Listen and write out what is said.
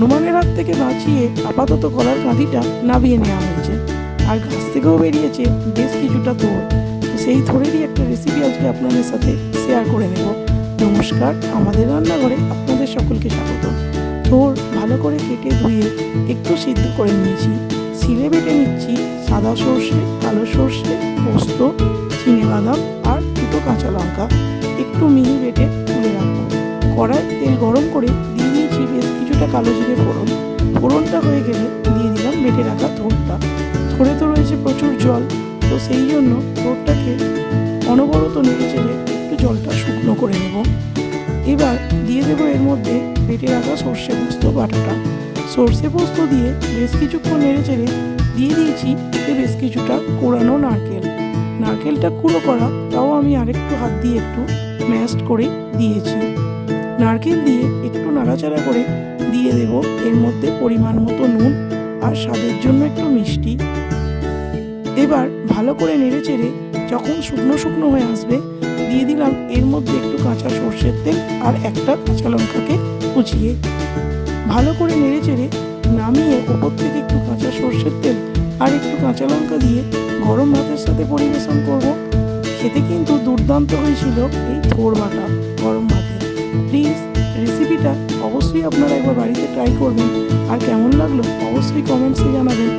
হনুমানের হাত থেকে বাঁচিয়ে আপাতত কলার কাঁধিটা নাবিয়ে নেওয়া হয়েছে। আর গাছ থেকেও বেরিয়েছে বেশ কিছুটা তোর। সেই থোড়েরই একটা রেসিপি আজকে আপনাদের সাথে শেয়ার করে নেব। নমস্কার, আমাদের রান্নাঘরে আপনাদের সকলকে স্বাগত। থোর ভালো করে কেটে ধুয়ে একটু সিদ্ধ করে নিয়েছি। শিলে বেটে নিচ্ছি সাদা সর্ষে, কালো সর্ষে, পোস্ত, চিনে বাদাম আর দুটো কাঁচা লঙ্কা। একটু মিহি বেটে তুলে রাখব। কড়াই তেল গরম করে কিছুটা কালো জিরে ফোড়ন। ফোড়নটা হয়ে গেলে দিয়ে দিলাম বেটে রাখা থোরটা থোড়ে তো রয়েছে প্রচুর জল, তো সেই জন্য থোরটাকে অনবরত নেড়ে চেড়ে একটু জলটা শুকনো করে নেব। এবার দিয়ে দেবো এর মধ্যে বেটে রাখা সর্ষে পোস্ত বাটাটা। সর্ষে পোস্ত দিয়ে বেশ কিছুক্ষণ নেড়ে চেড়ে দিয়ে দিয়েছি, এতে বেশ কিছুটা কোরানো নারকেল। নারকেলটা কুড়ো করা, তাও আমি আরেকটু হাত দিয়ে একটু ম্যাশড করে দিয়েছি। নারকেল দিয়ে একটু নাড়াচাড়া করে দিয়ে দেব। এর মধ্যে পরিমাণ মতো নুন আর স্বাদের জন্য একটু মিষ্টি। এবার ভালো করে নেড়ে চেড়ে যখন শুকনো শুকনো হয়ে আসবে, দিয়ে দিলাম এর মধ্যে একটু কাঁচা সর্ষের তেল আর একটা কাঁচা লঙ্কাকে কুচিয়ে। ভালো করে নেড়ে চেড়ে নামিয়ে ওপর থেকে একটু কাঁচা সর্ষের তেল আর একটু কাঁচা লঙ্কা দিয়ে গরম ভাতের সাথে পরিবেশন করব। খেতে কিন্তু দুর্দান্ত হয়েছিল এই থোর বাটা গরম ভাতে। আপনারা একবার বাড়িতে ট্রাই করবেন। আর কেমন লাগল? অবশ্যই কমেন্টসে জানাবেন।